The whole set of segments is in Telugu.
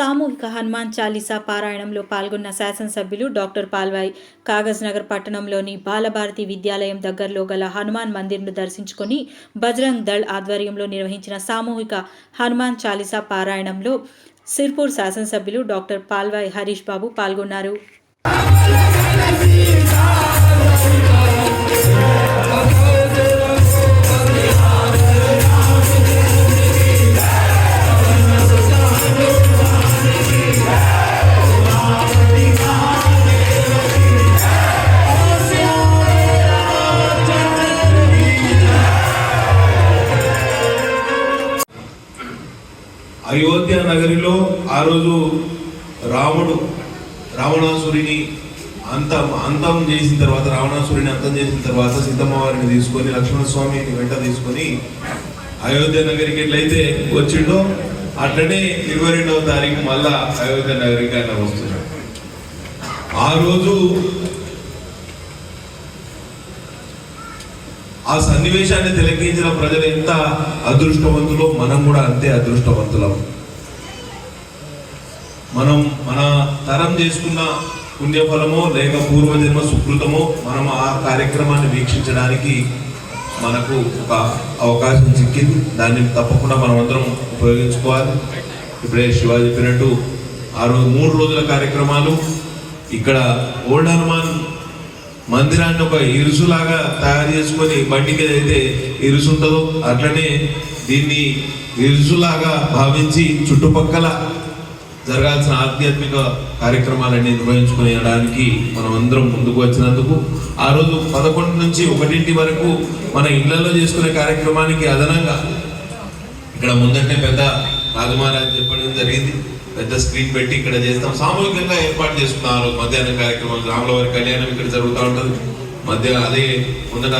సామూహిక హనుమాన్ చాలీసా పారాయణంలో పాల్గొన్న శాసనసభ్యులు డాక్టర్ పాల్వాయ్. కాగజ్ నగర్ పట్టణంలోని బాలభారతి విద్యాలయం దగ్గరలో గల హనుమాన్ మందిర్ను దర్శించుకొని బజరంగ్ దళ్ ఆధ్వర్యంలో నిర్వహించిన సామూహిక హనుమాన్ చాలీసా పారాయణంలో సిర్పూర్ శాసనసభ్యులు డాక్టర్ పాల్వాయ్ హరీష్ బాబు పాల్గొన్నారు. అయోధ్య నగరిలో ఆ రోజు రాముడు రావణాసురిని అంతం అంతం చేసిన తర్వాత రావణాసురిని అంతం చేసిన తర్వాత సీతమ్మ వారిని తీసుకొని లక్ష్మణ స్వామిని వెంట తీసుకొని అయోధ్య నగరికి ఎట్లయితే వచ్చిండో అట్లనే ఇరవై రెండవ తారీఖు మళ్ళా అయోధ్య నగరికి ఆయన వస్తున్నాడు. ఆ రోజు ఆ సన్నివేశాన్ని తిలకించిన ప్రజలు ఎంత అదృష్టవంతులో మనం కూడా అంతే అదృష్టవంతులం. మనం మన తరం చేసుకున్న పుణ్యఫలమో లేక పూర్వజన్మ సుకృతమో మనం ఆ కార్యక్రమాన్ని వీక్షించడానికి మనకు ఒక అవకాశం చిక్కింది. దాన్ని తప్పకుండా మనం అందరం ఉపయోగించుకోవాలి. ఇప్పుడే శివ చెప్పినట్టు ఆ రోజు మూడు రోజుల కార్యక్రమాలు. ఇక్కడ ఓల్డ్ హనుమాన్ మందిరాన్ని ఒక ఇరుసులాగా తయారు చేసుకొని బండికి అయితే ఇరుసు ఉంటుందో అట్లనే దీన్ని ఇరుసులాగా భావించి చుట్టుపక్కల జరగాల్సిన ఆధ్యాత్మిక కార్యక్రమాలన్నీ నిర్వహించుకునేయడానికి మనం అందరం ముందుకు వచ్చినందుకు ఆ రోజు పదకొండు నుంచి ఒకటింటి వరకు మన ఇళ్ళలో చేసుకునే కార్యక్రమానికి అదనంగా ఇక్కడ ముందంటే పెద్ద రాజమహారాజ్ చెప్పడం జరిగింది. పెద్ద స్క్రీన్ పెట్టి ఇక్కడ చేస్తాం. సామూహికంగా ఏర్పాటు చేసుకున్నారు మధ్యాహ్న కార్యక్రమాలు మధ్యాహ్నం రాముల వారి కళ్యాణం ఇక్కడ జరుగుతూ ఉంటుంది. మధ్య అదే ముందట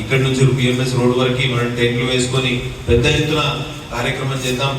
ఇక్కడ నుంచి బిఎంఎస్ రోడ్ వరకు మనం టెంట్లు వేసుకొని పెద్ద ఎత్తున కార్యక్రమం చేద్దాం.